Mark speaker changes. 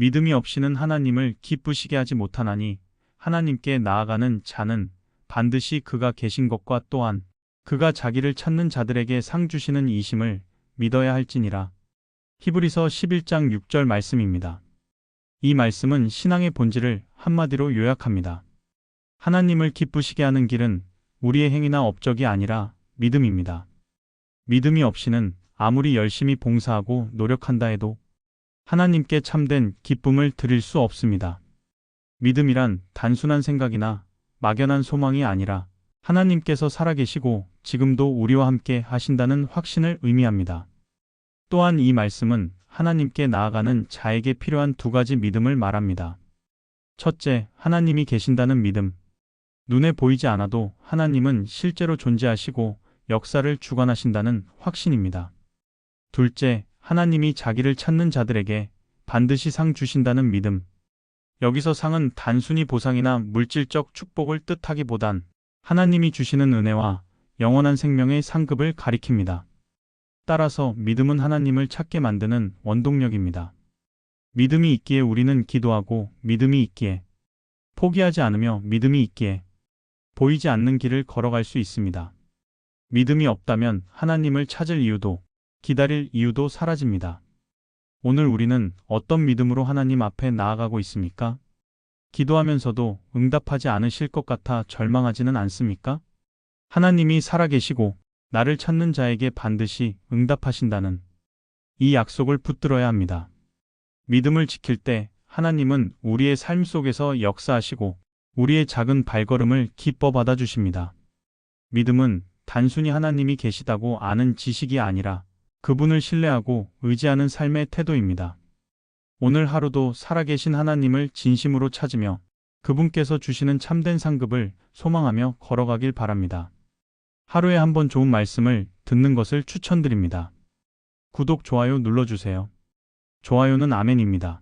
Speaker 1: 믿음이 없이는 하나님을 기쁘시게 하지 못하나니 하나님께 나아가는 자는 반드시 그가 계신 것과 또한 그가 자기를 찾는 자들에게 상 주시는 이심을 믿어야 할지니라. 히브리서 11장 6절 말씀입니다. 이 말씀은 신앙의 본질을 한마디로 요약합니다. 하나님을 기쁘시게 하는 길은 우리의 행위나 업적이 아니라 믿음입니다. 믿음이 없이는 아무리 열심히 봉사하고 노력한다 해도 하나님께 참된 기쁨을 드릴 수 없습니다. 믿음이란 단순한 생각이나 막연한 소망이 아니라 하나님께서 살아계시고 지금도 우리와 함께 하신다는 확신을 의미합니다. 또한 이 말씀은 하나님께 나아가는 자에게 필요한 두 가지 믿음을 말합니다. 첫째, 하나님이 계신다는 믿음. 눈에 보이지 않아도 하나님은 실제로 존재하시고 역사를 주관하신다는 확신입니다. 둘째, 하나님이 자기를 찾는 자들에게 반드시 상 주신다는 믿음. 여기서 상은 단순히 보상이나 물질적 축복을 뜻하기보단 하나님이 주시는 은혜와 영원한 생명의 상급을 가리킵니다. 따라서 믿음은 하나님을 찾게 만드는 원동력입니다. 믿음이 있기에 우리는 기도하고 믿음이 있기에 포기하지 않으며 믿음이 있기에 보이지 않는 길을 걸어갈 수 있습니다. 믿음이 없다면 하나님을 찾을 이유도 기다릴 이유도 사라집니다. 오늘 우리는 어떤 믿음으로 하나님 앞에 나아가고 있습니까? 기도하면서도 응답하지 않으실 것 같아 절망하지는 않습니까? 하나님이 살아계시고 나를 찾는 자에게 반드시 응답하신다는 이 약속을 붙들어야 합니다. 믿음을 지킬 때 하나님은 우리의 삶 속에서 역사하시고 우리의 작은 발걸음을 기뻐 받아주십니다. 믿음은 단순히 하나님이 계시다고 아는 지식이 아니라 그분을 신뢰하고 의지하는 삶의 태도입니다. 오늘 하루도 살아계신 하나님을 진심으로 찾으며 그분께서 주시는 참된 상급을 소망하며 걸어가길 바랍니다. 하루에 한 번 좋은 말씀을 듣는 것을 추천드립니다. 구독, 좋아요 눌러주세요. 좋아요는 아멘입니다.